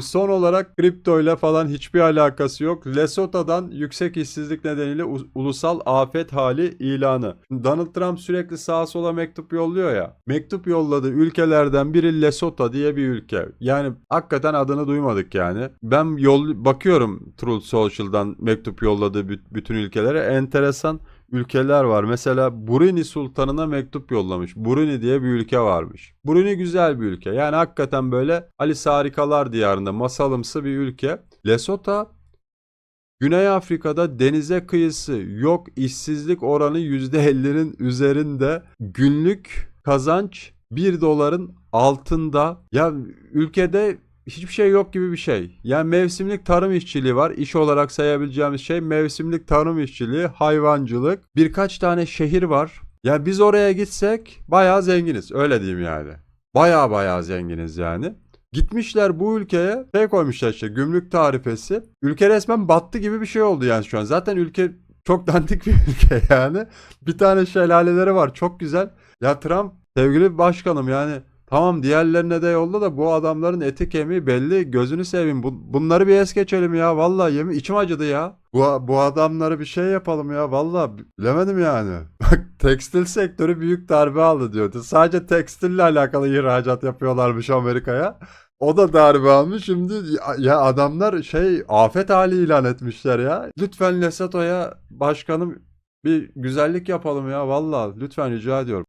Son olarak kripto ile falan hiçbir alakası yok. Lesotho'dan yüksek işsizlik nedeniyle ulusal afet hali ilanı. Donald Trump sürekli sağa sola mektup yolluyor ya. Mektup yolladığı ülkelerden biri Lesotho diye bir ülke. Yani hakikaten adını duymadık yani. Ben yol bakıyorum Truth Social'dan mektup yolladığı bü- bütün ülkelere enteresan ülkeler var. Mesela Brunei Sultanı'na mektup yollamış. Brunei diye bir ülke varmış. Brunei güzel bir ülke. Yani hakikaten böyle Alice Harikalar diyarında masalımsı bir ülke. Lesotho Güney Afrika'da denize kıyısı yok işsizlik oranı %50'nin üzerinde günlük kazanç 1 doların altında ya ülkede hiçbir şey yok gibi bir şey. Yani mevsimlik tarım işçiliği var. İş olarak sayabileceğimiz şey mevsimlik tarım işçiliği, hayvancılık. Birkaç tane şehir var. Ya biz oraya gitsek bayağı zenginiz. Öyle diyeyim yani. Bayağı bayağı zenginiz yani. Gitmişler bu ülkeye şey koymuşlar işte gümrük tarifesi. Ülke resmen battı gibi bir şey oldu yani şu an. Zaten ülke çok dandik bir ülke yani. Bir tane şelaleleri var çok güzel. Ya Trump sevgili başkanım yani tamam diğerlerine de yolla da bu adamların eti kemiği belli gözünü seveyim. Bu, bunları bir es geçelim ya vallahi yemin içim acıdı ya. Bu, bu adamları bir şey yapalım ya vallahi bilemedim yani. Bak tekstil sektörü büyük darbe aldı diyordu. Sadece tekstille alakalı ihracat yapıyorlarmış Amerika'ya. O da darbe almış. Şimdi ya- adamlar şey afet hali ilan etmişler ya. Lütfen Lesotho'ya başkanım bir güzellik yapalım ya vallahi lütfen rica ediyorum.